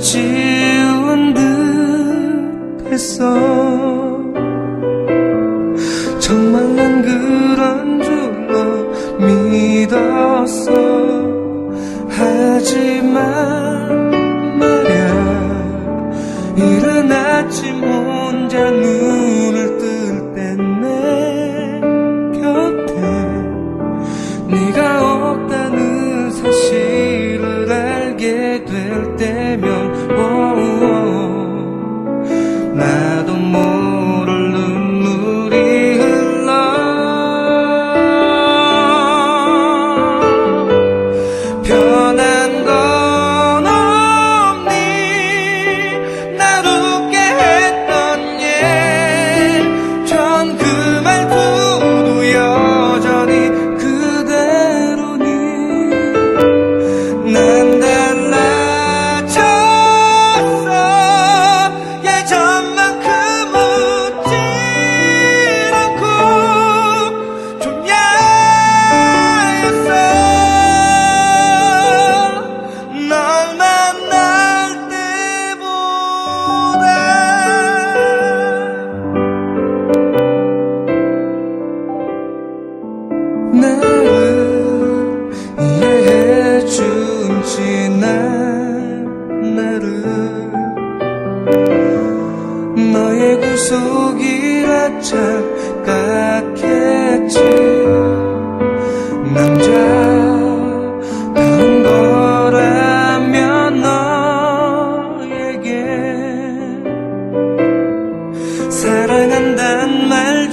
지운 듯 했어. 정말 난 그런 줄로 믿었어. 하지만 말야 이른 아침 혼자 눈을 뜰 때 내 곁에 네가 없다. kamu 지난 날은 너의 구속이라 착각했지. 남자 사랑한단 말